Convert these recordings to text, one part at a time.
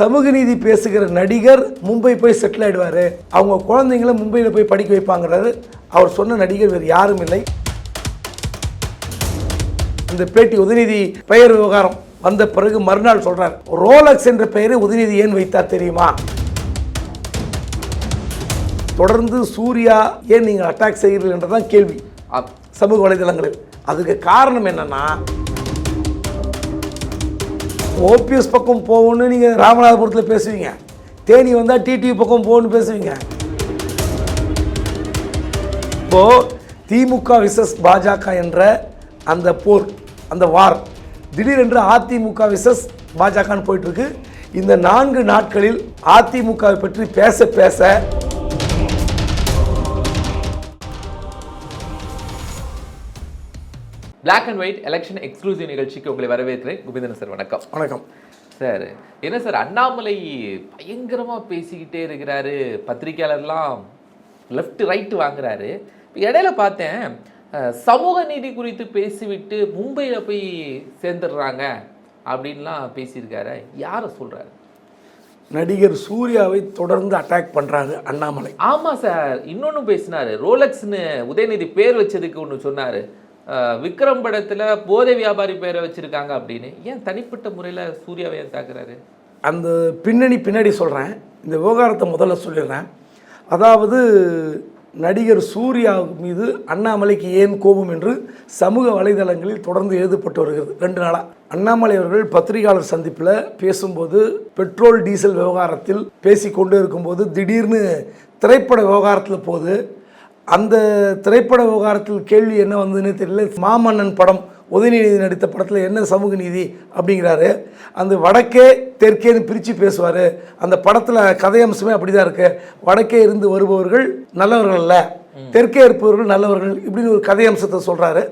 சமூக நீதி பேசுகிற நடிகர் மும்பை போய் செட்டில் ஆயிடுவாரு. அவங்க குழந்தைங்கள மும்பையில் போய் படிக்க வைப்பாங்கிறாரு அவர் சொன்ன நடிகர் வேறு யாரும் இல்லை. இந்த பேட்டி உதயநிதி பெயர் விவகாரம் வந்த பிறகு மறுநாள் சொல்றார். ரோலக்ஸ் என்ற பெயரை உதயநிதி ஏன் வைத்தார் தெரியுமா? தொடர்ந்து சூர்யா ஏன் நீங்கள் அட்டாக் செய்கிறீர்கள் என்றதான் கேள்வி. சமூக வலைதளங்களில். அதுக்கு காரணம் என்னன்னா ஓபிஎஸ் பக்கம் போகணும்னு நீங்கள் ராமநாதபுரத்தில் பேசுவீங்க. தேனி வந்தால் டிடிவி பக்கம் போகணும்னு பேசுவீங்க. இப்போ திமுக விசஸ் பாஜக என்ற அந்த போர் அந்த வார் திடீரென்று அதிமுக விசஸ் பாஜகன்னு போயிட்டுருக்கு இந்த நான்கு நாட்களில் அதிமுகவை பற்றி பேச பேச Black and white election exclusive நிகழ்ச்சிக்கு உங்களை வரவேற்கிறேன். குபிந்தன் சார் வணக்கம். வணக்கம். சார் என்ன சார் அண்ணாமலை பயங்கரமா பேசிக்கிட்டே இருக்கிறாரு. பத்திரிக்கையாளர்லாம் லெஃப்ட் ரைட் வாங்குறாரு. இடையில பார்த்தேன் சமூக நீதி குறித்து பேசிவிட்டு மும்பையில போய் சேர்ந்துடுறாங்க அப்படின்லாம் பேசியிருக்காரு. யாரை சொல்றாரு? நடிகர் சூர்யாவை தொடர்ந்து அட்டாக் பண்றாங்க அண்ணாமலை. ஆமா சார் இன்னொன்னு பேசினாரு. ரோலக்ஸ்னு உதயநிதி பேர் வச்சதுக்கு ஒன்று சொன்னாரு. விக்ரம் படத்தில் போதை வியாபாரி பேரை வச்சுருக்காங்க அப்படின்னு. ஏன் தனிப்பட்ட முறையில் சூர்யாவை ஏன் தாக்குறாரு? அந்த பின்னணி பின்னாடி சொல்கிறேன் இந்த விவகாரத்தை முதல்ல சொல்லிடுறேன். அதாவது நடிகர் சூர்யா மீது அண்ணாமலைக்கு ஏன் கோபம் என்று சமூக வலைதளங்களில் தொடர்ந்து எழுதப்பட்டு வருகிறது. ரெண்டு நாளாக அண்ணாமலை அவர்கள் பத்திரிகையாளர் சந்திப்பில் பேசும்போது பெட்ரோல் டீசல் விவகாரத்தில் பேசிக்கொண்டு இருக்கும்போது திடீர்னு திரைப்பட விவகாரத்தில் போது அந்த திரைப்பட விவகாரத்தில் கேள்வி என்ன வந்ததுன்னு தெரியல. மாமன்னன் படம் உதயநிதி நடித்த படத்தில் என்ன சமூக நீதி அப்படிங்கிறாரு. அந்த வடக்கே தெற்கேன்னு பிரித்து பேசுவார். அந்த படத்தில் கதையம்சமே அப்படி தான் இருக்குது வடக்கே இருந்து வருபவர்கள் நல்லவர்கள் அல்ல. தெற்கே இருப்பவர்கள் நல்லவர்கள் இப்படின்னு ஒரு கதையம்சத்தை சொல்கிறாரு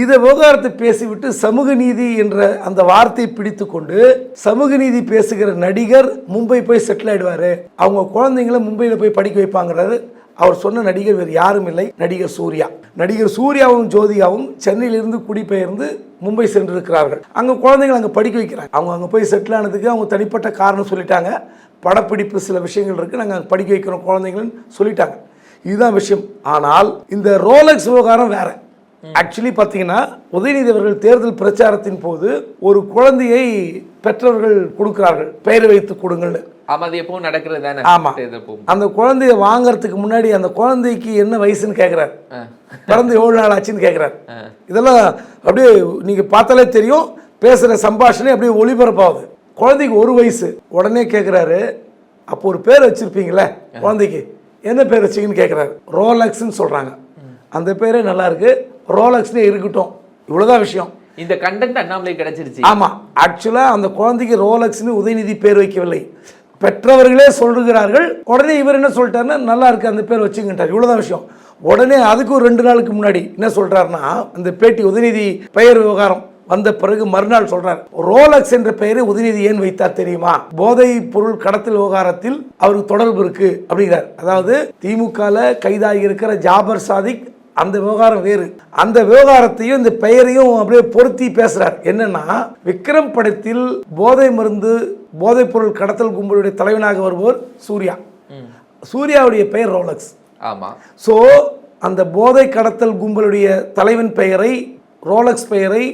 இதை விவகாரத்தை பேசிவிட்டு சமூக நீதி என்ற அந்த வார்த்தையை பிடித்து கொண்டு சமூக நீதி பேசுகிற நடிகர் மும்பை போய் செட்டில் ஆகிடுவார் அவங்க குழந்தைங்கள மும்பையில் போய் படிக்க வைப்பாங்கிறாரு. அவர் சொன்ன நடிகர் வேறு யாரும் இல்லை நடிகர் சூர்யா. நடிகர் சூர்யாவும் ஜோதிகாவும் சென்னையிலிருந்து குடிபெயர்ந்து மும்பை சென்றிருக்கிறார்கள். அங்கே குழந்தைகள் அங்கே படிக்க வைக்கிறாங்க. அவங்க அங்கே போய் செட்டில் ஆனதுக்கு அவங்க தனிப்பட்ட காரணம் சொல்லிட்டாங்க. படப்பிடிப்பு சில விஷயங்கள் இருக்குது நாங்கள் அங்கே படிக்க வைக்கிறோம் குழந்தைங்கள்னு சொல்லிட்டாங்க. இதுதான் விஷயம். ஆனால் இந்த ரோலக்ஸ் விவகாரம் வேறு. ஆக்சுவலி பார்த்தீங்கன்னா உதயநிதி அவர்கள் தேர்தல் பிரச்சாரத்தின் போது ஒரு குழந்தையை பெற்றவர்கள் கொடுக்கிறார்கள். பெயர் வைத்து கொடுங்கள்னு. ஆமா அது எப்பவும் நடக்கிறது தானே? அந்த குழந்தைய வாங்குறதுக்கு முன்னாடி அந்த குழந்தைக்கு என்ன வயசுன்னு கேட்குறாரு. பிறந்து எவ்வளோ நாள் ஆச்சுன்னு கேட்குறாரு இதெல்லாம் அப்படியே நீங்கள் பார்த்தாலே தெரியும். பேசுகிற சம்பாஷணை அப்படியே ஒளிபரப்பாகுது. குழந்தைக்கு ஒரு வயசு. உடனே கேட்குறாரு அப்போ ஒரு பேர் வச்சுருப்பீங்களே குழந்தைக்கு. என்ன பேர் வச்சிங்கன்னு கேட்குறாரு ரோலக்ஸ்ன்னு சொல்கிறாங்க அந்த பேரே நல்லா இருக்கு ரோலக்ஸ்னே இருக்கட்டும். இவ்வளோதான் விஷயம். இந்த கண்டென்ட் அண்ணாமலை கிடைச்சிருச்சு. ஆமாம் ஆக்சுவலாக அந்த குழந்தைக்கு ரோலக்ஸ்னு உதயநிதி பேர் வைக்கவில்லை. பெற்றவர்களே சொல்லுகிறார்கள். உடனே இவர் என்ன சொல்லிட்டாருன்னா நல்லா இருக்கு அந்த பேர் வச்சுக்கிட்டார் இவ்வளோதான் விஷயம். உடனே அதுக்கு ஒரு ரெண்டு நாளுக்கு முன்னாடி என்ன சொல்றாருன்னா அந்த பேட்டி உதயநிதி பெயர் விவகாரம் வந்த பிறகு மறுநாள் சொல்றார். ரோலக்ஸ் என்ற பெயரை உதயநிதி ஏன் வைத்தார் தெரியுமா? போதை பொருள் கடத்தல் விவகாரத்தில் அவருக்கு தொடர்பு இருக்கு அப்படிங்கிறார். அதாவது திமுகல கைதாகி இருக்கிற ஜாபர் சாதிக் அந்த விவகாரம் வேறு. அந்த விவகாரத்தையும் இந்த பெயரையும் அப்படியே பொருத்தி பேசுறார். என்னன்னா விக்ரம் படத்தில் போதை மருந்து போதைப் பொருள் கடத்தல் கும்பலுடைய தலைவனாக வருபவர் சூர்யா. சூர்யாவுடைய பெயர் ரோலக்ஸ். ஆமா. ஸோ அந்த போதை கடத்தல் கும்பலுடைய தலைவன் பெயரை ரோலக்ஸ் பெயரை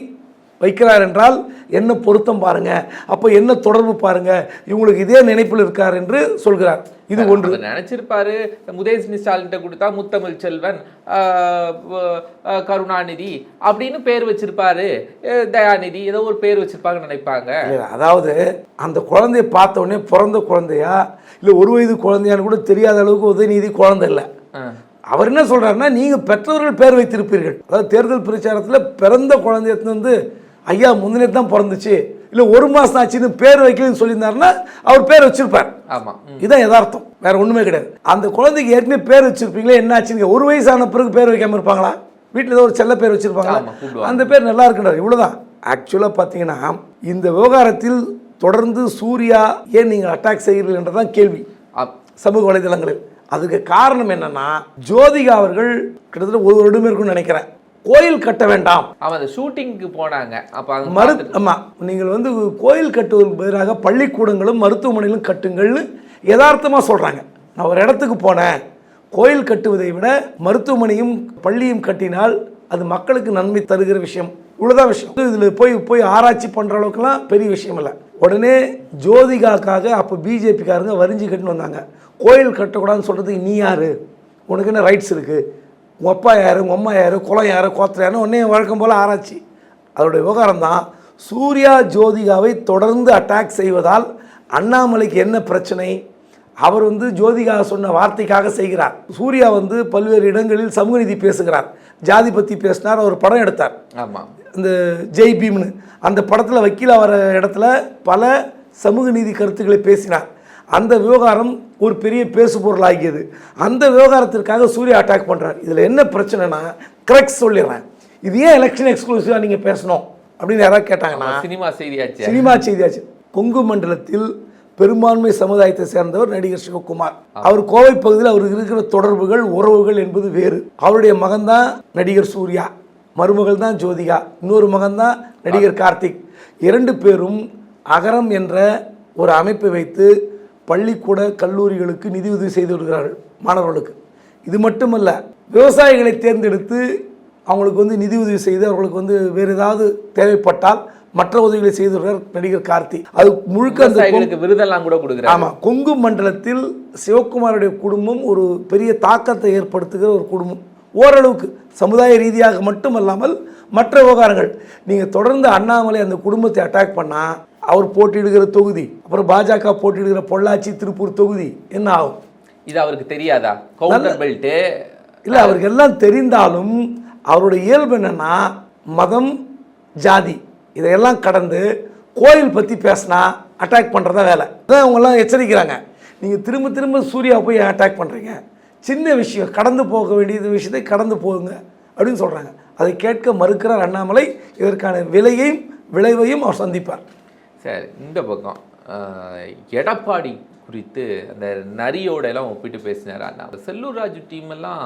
வைக்கிறார் என்றால் என்ன பொருத்தம் பாருங்க. அப்போ என்ன தொடர்பு பாருங்க. இவங்களுக்கு இதே நினைப்பில் இருக்கார் என்று சொல்கிறார். இது ஒன்று. நினைச்சிருப்பாரு. உதயநிதி ஸ்டாலின் கொடுத்தா முத்தமிழ் செல்வன் கருணாநிதி அப்படின்னு பேர் வச்சிருப்பாரு. தயாநிதி ஏதோ ஒரு பேர் வச்சிருப்பாங்கன்னு நினைப்பாங்க. அதாவது அந்த குழந்தைய பார்த்த உடனே பிறந்த குழந்தையா இல்லை ஒரு வயது குழந்தையான்னு கூட தெரியாத அளவுக்கு உதயநிதி குழந்தை இல்லை. அவர் என்ன சொல்றாருன்னா நீங்க பெற்றோர்கள் பேர் வைத்திருப்பீர்கள். அதாவது தேர்தல் பிரச்சாரத்தில் பிறந்த குழந்தையத்துல வந்து ஐயா முந்தினே தான் பிறந்துச்சு. இல்லை ஒரு மாதம் ஆச்சுன்னு பேர் வைக்கலன்னு சொல்லியிருந்தாருன்னா அவர் பேர் வச்சிருப்பார். ஆமா. ம். இதான் யதார்த்தம். வேற ஒண்ணுமே கிடையாது. அந்த குழந்தைக்கு ஏற்கனவே பேர் வச்சிருப்பீங்களே என்ன ஒரு வயசான பிறகு பேர் வைக்காம இருப்பாங்களா? வீட்டில் ஏதோ ஒரு செல்ல பேர் வச்சிருப்பாங்களா. அந்த பேர் நல்லா இருக்குன்றார். இவ்வளவுதான். ஆக்சுவலாக பார்த்தீங்கன்னா இந்த விவகாரத்தில் தொடர்ந்து சூர்யா ஏன் நீங்கள் அட்டாக் செய்கிறீர்கள் என்றதான் கேள்வி. சமூக வலைதளங்களில். அதுக்கு காரணம் என்னன்னா ஜோதிகா அவர்கள் கிட்டத்தட்ட ஒரு வருடம் இருக்கும்னு நினைக்கிறேன். கோயில் கட்ட வேண்டாம். ஆமா அந்த ஷூட்டிங்க்கு போனாங்க. அப்ப அங்க மரு பார்த்துட்டு- ஆமா நீங்கள் வந்து கோயில் கட்டுவதற்கு பதிலாக பள்ளிக்கூடங்களும் மருத்துவமனைகளும் கட்டுங்கள்னு யதார்த்தமாக சொல்கிறாங்க நான் ஒரு இடத்துக்கு போனேன். கோயில் கட்டுவதை விட மருத்துவமனையும் பள்ளியும் கட்டினால் அது மக்களுக்கு நன்மை தருகிற விஷயம். இவ்வளோதான் விஷயம். இதில் போய் போய் ஆராய்ச்சி பண்ணுற அளவுக்குலாம் பெரிய விஷயம் இல்லை. உடனே ஜோதிகாக்காக அப்போ பிஜேபிக்காரங்க வரிஞ்சு கட்டின்னு வந்தாங்க. கோயில் கட்டக்கூடாதுன்னு சொல்கிறதுக்கு நீ யாரு? உனக்கு என்ன ரைட்ஸ் இருக்குது உங்கள் அப்பா யார் உங்கள் அம்மா யார் குலம் யார் கோத்திரம் யாருன்னு உடனே வழக்கம் போல் ஆராய்ச்சி. அதோடைய விவகாரம் தான் சூர்யா ஜோதிகாவை தொடர்ந்து அட்டாக் செய்வதால் அண்ணாமலைக்கு என்ன பிரச்சனை? அவர் வந்து ஜோதிகா சொன்ன வார்த்தைக்காக செய்கிறார். சூர்யா வந்து பல்வேறு இடங்களில் சமூக நீதி பேசுகிறார். ஜாதி பற்றி பேசினார் அவர் படம் எடுத்தார். ஆமா. இந்த ஜெய் பீம்னு. அந்த படத்தில் வக்கீலா வர இடத்துல பல சமூக நீதி கருத்துக்களை பேசினார். அந்த விவகாரம் ஒரு பெரிய பேசு பொருளாகியது அந்த விவகாரத்திற்காக சூர்யா அட்டாக் பண்ணுறார் இதில் என்ன பிரச்சனைனா கரெக்ட் சொல்லிடுறேன். இது ஏன் எலெக்ஷன் எக்ஸ்க்ளூசிவாக நீங்கள் பேசணும்? அப்படின்னு யாராவது கேட்டாங்கன்னா சினிமா செய்தியாச்சு. சினிமா செய்தியாச்சு. கொங்கு மண்டலத்தில் பெரும்பான்மை சமுதாயத்தை சேர்ந்தவர் நடிகர் சிவகுமார். அவர் கோவை பகுதியில் அவருக்கு இருக்கிற தொடர்புகள் உறவுகள் என்பது வேறு. அவருடைய மகன்தான் நடிகர் சூர்யா. மருமகள் தான் ஜோதிகா. இன்னொரு மகன்தான் நடிகர் கார்த்திக். இரண்டு பேரும் அகரம் என்ற ஒரு அமைப்பை வைத்து பள்ளிக்கூட கல்லூரிகளுக்கு நிதியுதவி செய்து வருகிறார்கள் மாணவர்களுக்கு. இது மட்டுமல்ல விவசாயிகளை தேர்ந்தெடுத்து அவங்களுக்கு வந்து நிதி உதவி செய்து அவர்களுக்கு வந்து வேறு ஏதாவது தேவைப்பட்டால் மற்ற உதவிகளை செய்து வருகிறார் நடிகர் கார்த்தி. அது முழுக்க விருதெல்லாம் கூட கொடுக்குறாங்க ஆமாம் கொங்கு மண்டலத்தில் சிவகுமாருடைய குடும்பம் ஒரு பெரிய தாக்கத்தை ஏற்படுத்துகிற ஒரு குடும்பம். ஓரளவுக்கு சமுதாய ரீதியாக மட்டுமல்லாமல் மற்ற விவகாரங்கள். நீங்கள் தொடர்ந்து அண்ணாமலை அந்த குடும்பத்தை அட்டாக் பண்ணால் அவர் போட்டியிடுகிற தொகுதி அப்புறம் பாஜக போட்டியிடுகிற பொள்ளாச்சி திருப்பூர் தொகுதி என்ன ஆகும்? இது அவருக்கு தெரியாதா? கவுண்டர் இல்லை அவருக்கு எல்லாம் தெரிந்தாலும் அவருடைய இயல்பு என்னன்னா மதம் ஜாதி இதையெல்லாம் கடந்து கோயில் பற்றி பேசினா அட்டாக் பண்ணுறதா வேலை. அதான் அவங்கெல்லாம் எச்சரிக்கிறாங்க. நீங்கள் திரும்ப திரும்ப சூர்யா போய் அட்டாக் பண்ணுறீங்க சின்ன விஷயம் கடந்து போக வேண்டியது விஷயத்தை கடந்து போகுங்க அப்படின்னு சொல்கிறாங்க அதை கேட்க மறுக்கிறார் அண்ணாமலை. இதற்கான விலையையும் விளைவையும் அவர் சந்திப்பார். சரி இந்த பக்கம் எடப்பாடி குறித்து அந்த நரியோட எல்லாம் ஒப்பிட்டு பேசினார்? அந்த செல்லூர் ராஜு டீம் எல்லாம்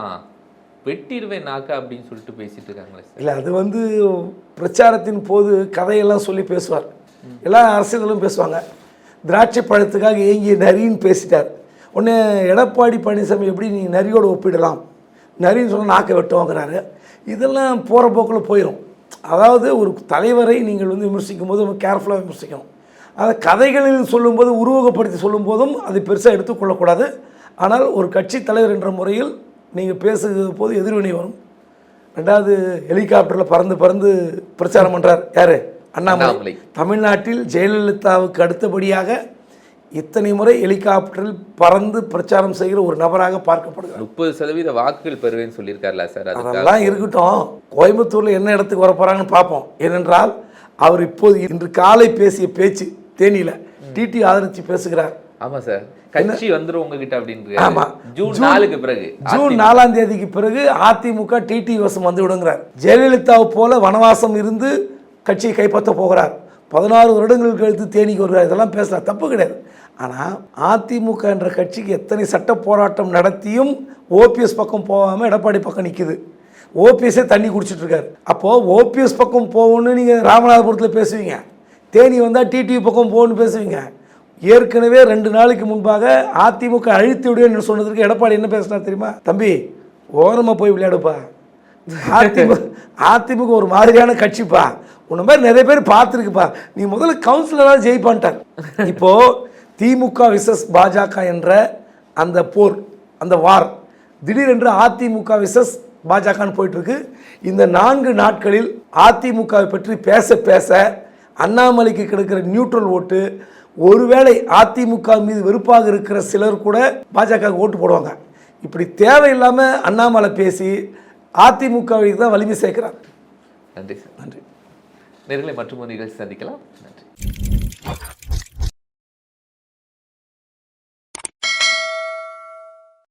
வெட்டிடுவேன் நாக்க அப்படின்னு சொல்லிட்டு பேசிட்டு இருக்காங்களே சார். இல்லை அது வந்து பிரச்சாரத்தின் போது கதையெல்லாம் சொல்லி பேசுவார். எல்லா அரசியலும் பேசுவாங்க. திராட்சை பழத்துக்காக ஏங்கிய நரின்னு பேசிட்டார். உடனே எடப்பாடி பழனிசாமி எப்படி நீ நரியோடு ஒப்பிடலாம்? நரின்னு சொன்னால் நாக்கை வெட்டுவாங்கிறாரு. இதெல்லாம் போகிற போக்கில் போயிடும் அதாவது ஒரு தலைவரை நீங்கள் வந்து விமர்சிக்கும் போது ரொம்ப கேர்ஃபுல்லாக விமர்சிக்கணும். அதை கதைகளில் சொல்லும்போது உருவகப்படுத்தி சொல்லும்போதும் அதை பெருசாக எடுத்துக்கொள்ளக்கூடாது ஆனால் ஒரு கட்சி தலைவர் என்ற முறையில் நீங்கள் பேசுகிற போது எதிர்வினை வரும். ரெண்டாவது ஹெலிகாப்டரில் பறந்து பறந்து பிரச்சாரம் பண்ணுறார் யார்? அண்ணாமலை. தமிழ்நாட்டில் ஜெயலலிதாவுக்கு அடுத்தபடியாக இத்தனை முறை ஹெலிகாப்டரில் பறந்து பிரச்சாரம் செய்கிற ஒரு நபராக பார்க்கப்படுகிறார். முப்பது சதவீத வாக்குகள் பெறுவேன்னு சொல்லியிருக்காருல்ல சார் அதெல்லாம் இருக்கட்டும். கோயம்புத்தூரில் என்ன இடத்துக்கு வர போகிறாங்கன்னு பார்ப்போம். ஏனென்றால் அவர் இப்போது இன்று காலை பேசிய பேச்சு தேனியில் டிடி ஆதரித்து பேசுகிறார். ஆமா சார். கட்சி வந்துரும் உங்ககிட்ட அப்படின்னு ஆமா. ஜூன் நாலுக்கு பிறகு ஜூன் நாலாம் தேதிக்கு பிறகு அதிமுக டிடி வசம் வந்து விடுங்கிறார். ஜெயலலிதாவை போல வனவாசம் இருந்து கட்சியை கைப்பற்ற போகிறார். பதினாறு வருடங்கள் கழித்து தேனிக்கு வருகிறார். இதெல்லாம் பேசலாம். தப்பு கிடையாது. ஆனால் அதிமுக என்ற கட்சிக்கு எத்தனை சட்ட போராட்டம் நடத்தியும் ஓபிஎஸ் பக்கம் போகாமல் எடப்பாடி பக்கம் நிற்குது ஓபிஎஸ்ஸே தண்ணி குடிச்சிட்ருக்காரு அப்போது ஓபிஎஸ் பக்கம் போகணும்னு நீங்கள் ராமநாதபுரத்தில் பேசுவீங்க. தேனி வந்தால் டிடிவி பக்கம் போகணும்னு பேசுவீங்க. ஏற்கனவே ரெண்டு நாளைக்கு முன்பாக அதிமுக அழித்து விடுவேன்னு சொன்னதுக்கு எடப்பாடி என்ன பேசினார் தெரியுமா? தம்பி ஓரமாக போய் விளையாடுப்பா. அதிமுக அதிமுக ஒரு மாதிரியான கட்சிப்பா. உன்ன மாதிரி நிறைய பேர் பார்த்துருக்குப்பா. நீ முதல்ல கவுன்சிலராக ஜெயிப்பான்ட்டார். இப்போது திமுக விசஸ் பாஜக என்ற அந்த போர் அந்த வார் திடீரென்று அதிமுக விசஸ் பாஜகன்னு போயிட்டு இருக்கு இந்த நான்கு நாட்களில் அதிமுகவை பற்றி பேச பேச அண்ணாமலைக்கு கிடைக்கிற நியூட்ரல் ஓட்டு ஒருவேளை அதிமுக மீது வெறுப்பாக இருக்கிற சிலர் கூட பாஜக ஓட்டு போடுவாங்க. இப்படி தேவையில்லாமல் அண்ணாமலை பேசி அதிமுகவை தான் வலிமை சேர்க்கிறார். நன்றி சார். நன்றி. நேர்களை மற்றும் நிகழ்ச்சி சந்திக்கலாம். நன்றி.